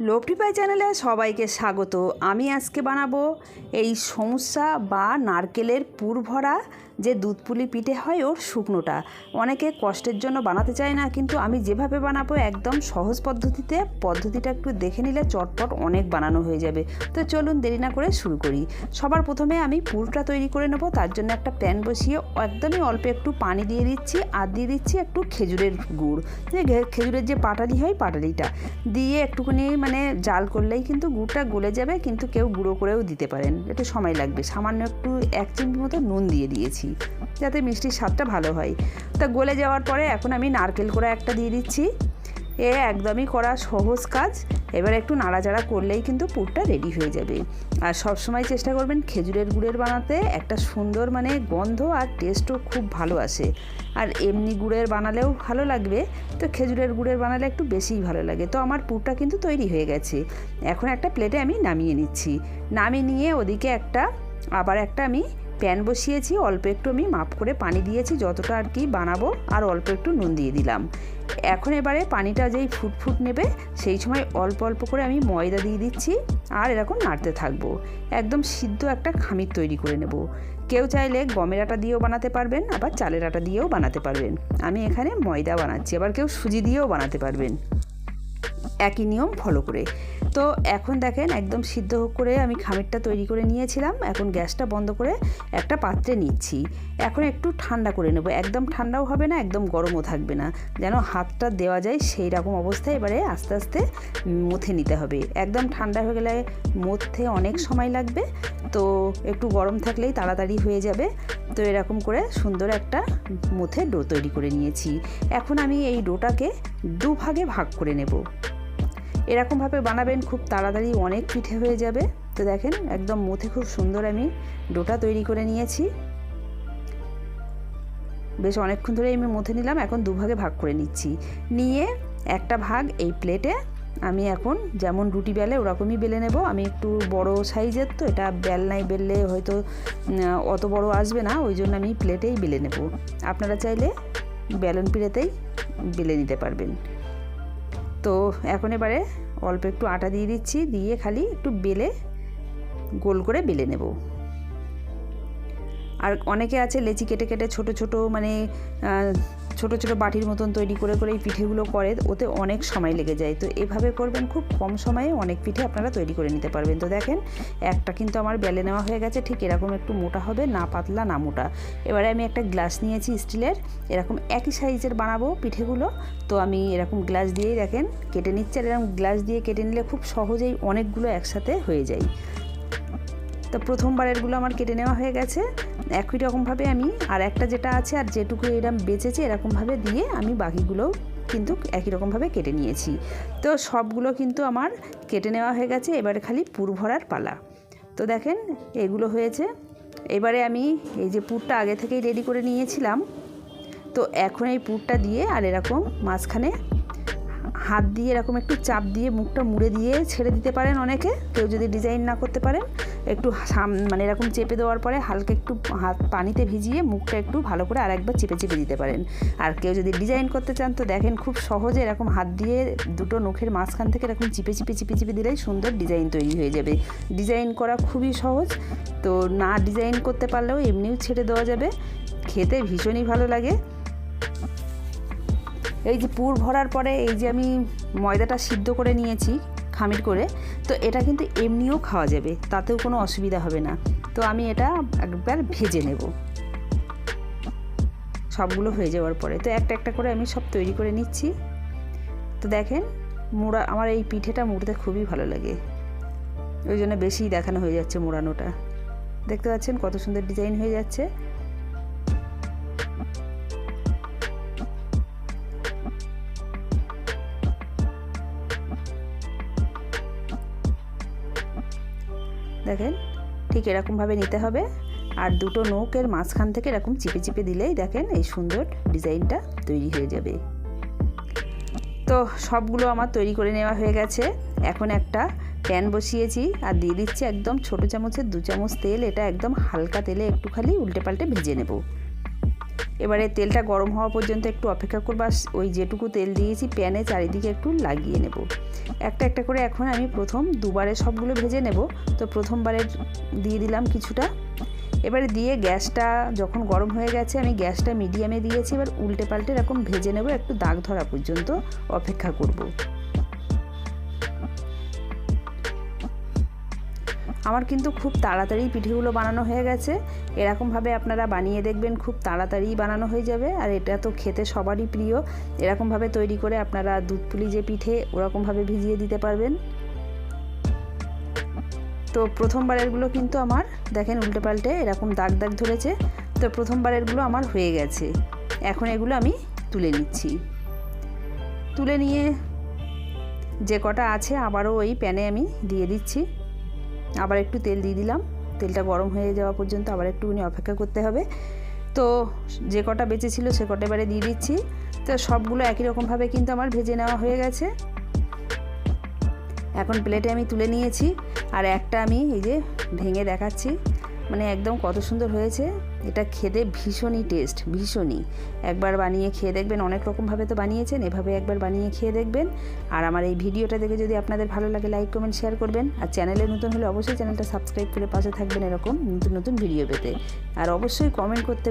লোপটি পাই চ্যানেলে সবাইকে স্বাগত। আমি আজকে বানাবো এই সমস্যা বা নারকেলের পুর ভরা যে দুধ পুলি পিঠে হয় ওর শুকনোটা। অনেকে কষ্টের জন্য বানাতে চায় না, কিন্তু আমি যেভাবে বানাবো একদম সহজ পদ্ধতিতে, পদ্ধতিটা একটু দেখে নিলে চটপট অনেক বানানো হয়ে যাবে। তো চলুন দেরি না করে শুরু করি। সবার প্রথমে আমি পুরটা তৈরি করে নেব, তার জন্য একটা প্যান বসিয়ে একদমই অল্প একটু পানি দিয়ে দিচ্ছি আর দিয়ে দিচ্ছি একটু খেজুরের গুড়। খেজুরের যে পাটালি হয় পাটালিটা। দিয়ে একটুখানি মানে জাল করলেই কিন্তু গুড়টা গলে যাবে, কিন্তু কেউ গুঁড়ো করেও দিতে পারেন। একটু সময় লাগবে। সামান্য একটু এক চিমটি মতো নুন দিয়ে দিয়েছি। যাতে মিষ্টির স্বাদটা ভালো হয়। তা গলে যাওয়ার পরে এখন আমি নারকেল কোড়া একটা দিয়ে দিচ্ছি। এ একদমই করা সহজ কাজ। এবার একটু নাড়াচাড়া করলেই কিন্তু পুরটা রেডি হয়ে যাবে। আর সব সময় চেষ্টা করবেন খেজুরের গুড়ের বানাতে। একটা সুন্দর মানে গন্ধ আর টেস্টও খুব ভালো আসে। আর এমনি গুড়ের বানালেও ভালো লাগবে। তো খেজুরের গুড়ের বানালে একটু বেশিই ভালো লাগে। তো আমার পুরটা কিন্তু তৈরি হয়ে গেছে। এখন একটা প্লেটে আমি নামিয়ে নিচ্ছি। নামিয়ে নিয়ে ওদিকে একটা, আবার একটা আমি প্যান বসিয়েছি, অল্প একটু আমি মাপ করে পানি দিয়েছি, যতটা আর কি বানাবো, আর অল্প একটু নুন দিয়ে দিলাম। এখন এবারে পানিটা যেই ফুটফুট নেবে, সেই সময় অল্প অল্প করে আমি ময়দা দিয়ে দিচ্ছি, আর এরকম নাড়তে থাকব। একদম সিদ্ধ একটা খামির তৈরি করে নেব। কেউ চাইলে গমের আটা দিয়েও বানাতে পারবেন, আবার চালের আটা দিয়েও বানাতে পারবেন। আমি এখানে ময়দা বানাচ্ছি, আবার কেউ সুজি দিয়েও বানাতে পারবেন। একই নিয়ম ফলো করে। তো এখন দেখেন একদম সিদ্ধ করে আমি খামিরটা তৈরি করে নিয়েছিলাম, এখন গ্যাসটা বন্ধ করে একটা পাত্রে নিচ্ছি। এখন একটু ঠান্ডা করে নেব, একদম ঠান্ডাও হবে না, একদম গরমও থাকবে না। যেন হাতটা দেওয়া যায় সেই রকম অবস্থায় এবারে আস্তে আস্তে মুথে নিতে হবে। একদম ঠান্ডা হয়ে গেলে মধ্যে অনেক সময় লাগবে, তো একটু গরম থাকলেই তাড়াতাড়ি হয়ে যাবে। তো এরকম করে সুন্দর একটা মুথে ডো তৈরি করে নিয়েছি। এখন আমি এই ডোটাকে দুভাগে ভাগ করে নেব। এরকমভাবে বানাবেন, খুব তাড়াতাড়ি অনেক পিঠে হয়ে যাবে। তো দেখেন, একদম মুথে খুব সুন্দর আমি ডোটা তৈরি করে নিয়েছি। বেশ অনেকক্ষণ ধরে আমি মুথে নিলাম, এখন দুভাগে ভাগ করে নিচ্ছি। নিয়ে একটা ভাগ এই প্লেটে আমি এখন যেমন রুটি বেলে ওরকমই বেলে নেব। আমি একটু বড় সাইজের তো, এটা বেলনায় বেললে হয়তো অত বড় আসবে না, ওই জন্য আমি প্লেটেই বেলে নেব। আপনারা চাইলে বেলন পিড়েতেই বেলে নিতে পারবেন। তো এখন এবারে অল্প একটু আটা দিয়ে দিচ্ছি, দিয়ে খালি একটু বেলে গোল করে বেলে নেব। আর অনেকে আছে লেচি কেটে কেটে ছোট ছোট মানে ছোট ছোট বাটির মতন তৈরি করে করে এই পিঠেগুলো করে, ওতে অনেক সময় লেগে যায়। তো এভাবে করবেন, খুব কম সময়ে অনেক পিঠে আপনারা তৈরি করে নিতে পারবেন। তো দেখেন, একটা কিন্তু আমার বেলে নেওয়া হয়ে গেছে, ঠিক এরকম একটু মোটা হবে, না পাতলা, না মোটা। এবারে আমি একটা গ্লাস নিয়েছি স্টিলের, এরকম একই সাইজের বানাবো পিঠেগুলো। তো আমি এরকম গ্লাস দিয়েই দেখেন, কেটে নিচ্ছি, আর এরকম গ্লাস দিয়ে কেটে নিলে খুব সহজেই অনেকগুলো একসাথে হয়ে যায়। তো প্রথমবারেরগুলো আমার কেটে নেওয়া হয়ে গেছে। একই রকমভাবে আমি আর একটা যেটা আছে আর যেটুকু এরকম বেঁচেছে এরকমভাবে দিয়ে আমি বাকিগুলো কিন্তু একই রকমভাবে কেটে নিয়েছি। তো সবগুলো কিন্তু আমার কেটে নেওয়া হয়ে গেছে, এবারে খালি পুর ভরার পালা। তো দেখেন, এগুলো হয়েছে। এবারে আমি এই যে পুরটা আগে থেকেই রেডি করে নিয়েছিলাম। তো এখন এই পুরটা দিয়ে আর এরকম মাঝখানে হাত দিয়ে এরকম একটু চাপ দিয়ে মুখটা মুড়ে দিয়ে ছেড়ে দিতে পারেন অনেকে। কেউ যদি ডিজাইন না করতে পারেন, একটু মানে এরকম চেপে দেওয়ার পরে হালকা একটু হাত পানিতে ভিজিয়ে মুখটা একটু ভালো করে আরেকবার চেপে চেপে দিতে পারেন। আর কেউ যদি ডিজাইন করতে চান তো দেখেন খুব সহজে এরকম হাত দিয়ে দুটো নখের মাঝখান থেকে এরকম চিপে চিপে চিপে চিপে দিলেই সুন্দর ডিজাইন তৈরি হয়ে যাবে। ডিজাইন করা খুবই সহজ। তো না ডিজাইন করতে পারলেও এমনিও ছেড়ে দেওয়া যাবে। খেতে ভীষণই ভালো লাগে। এই যে পুর ভরার পরে এই যে আমি ময়দাটা সিদ্ধ করে নিয়েছি খামির করে, তো এটা কিন্তু এমনিও খাওয়া যাবে, তাতেও কোনো অসুবিধা হবে না। তো আমি এটা একবার ভেজে নেব। সবগুলো হয়ে যাওয়ার পরে, তো একটা একটা করে আমি সব তৈরি করে নিচ্ছি। তো দেখেন, মোড়া, আমার এই পিঠেটা মুড়তে খুবই ভালো লাগে। ওই জন্য বেশি দেখানো হয়ে যাচ্ছে মোড়ানোটা। দেখতে পাচ্ছেন কত সুন্দর ডিজাইন হয়ে যাচ্ছে। দেখেন, ঠিক এরকমভাবে নিতে হবে। আর দুটো নৌকের মাঝখান থেকে এরকম চিপে চিপে দিলেই দেখেন এই সুন্দর ডিজাইনটা তৈরি হয়ে যাবে। তো সবগুলো আমার তৈরি করে নেওয়া হয়ে গেছে। এখন একটা প্যান বসিয়েছি আর দিয়ে দিচ্ছি একদম ছোটো চামচের দু চামচ তেল। এটা একদম হালকা তেলে একটু খালি উল্টে পাল্টে ভেজে নেব। এবারে তেলটা গরম হওয়া পর্যন্ত একটু অপেক্ষা করব ওই যেটুকু তেল দিয়েছি প্যানে চারিদিকে একটু লাগিয়ে নেব। একটা একটা করে এখন আমি প্রথম দুবারে সবগুলো ভেজে নেব। তো প্রথমবারে দিয়ে দিলাম কিছুটা। এবারে দিয়ে গ্যাসটা যখন গরম হয়ে গেছে, আমি গ্যাসটা মিডিয়ামে দিয়েছি, এবার উল্টে পাল্টে এরকম ভেজে নেব, একটু দাগ ধরা পর্যন্ত অপেক্ষা করব। আমার কিন্তু খুব তাড়াতাড়ি পিঠেগুলো বানানো হয়ে গেছে। এরকমভাবে আপনারা বানিয়ে দেখবেন, খুব তাড়াতাড়ি বানানো হয়ে যাবে। আর এটা তো খেতে সবারই প্রিয়। এরকমভাবে তৈরি করে আপনারা দুধ পুলি যে পিঠে, ওরকমভাবে ভিজিয়ে দিতে পারবেন। তো প্রথমবারেরগুলো কিন্তু আমার, দেখেন উল্টে পাল্টে এরকম দাগ দাগ ধরেছে। তো প্রথমবারেরগুলো আমার হয়ে গেছে। এখন এগুলো আমি তুলে নিচ্ছি। তুলে নিয়ে যে কটা আছে, আবারও ওই প্যানে আমি দিয়ে দিচ্ছি। আবার একটু তেল দিয়ে দিলাম। তেলটা গরম হয়ে যাওয়া পর্যন্ত আবার একটুখানি অপেক্ষা করতে হবে। তো যে কটা বেঁচে ছিল সে কটা এবারে দিয়ে দিচ্ছি। তো সবগুলো একই রকমভাবে কিন্তু আমার ভেজে নেওয়া হয়ে গেছে। এখন প্লেটে আমি তুলে নিয়েছি। আর একটা আমি এই যে ভেঙে দেখাচ্ছি। মানে একদম কত সুন্দর হয়েছে। এটা খেতে ভীষণই টেস্ট ভীষণই। একবার বানিয়ে খেয়ে দেখবেন, অনেক রকমভাবে তো বানিয়েছেন, এভাবে একবার বানিয়ে খেয়ে দেখবেন। আর আমার এই ভিডিওটা দেখে যদি আপনাদের ভালো লাগে লাইক কমেন্ট শেয়ার করবেন। আর চ্যানেলে নতুন হলে অবশ্যই চ্যানেলটা সাবস্ক্রাইব করে পাশে থাকবেন এরকম নতুন নতুন ভিডিও পেতে। আর অবশ্যই কমেন্ট করতে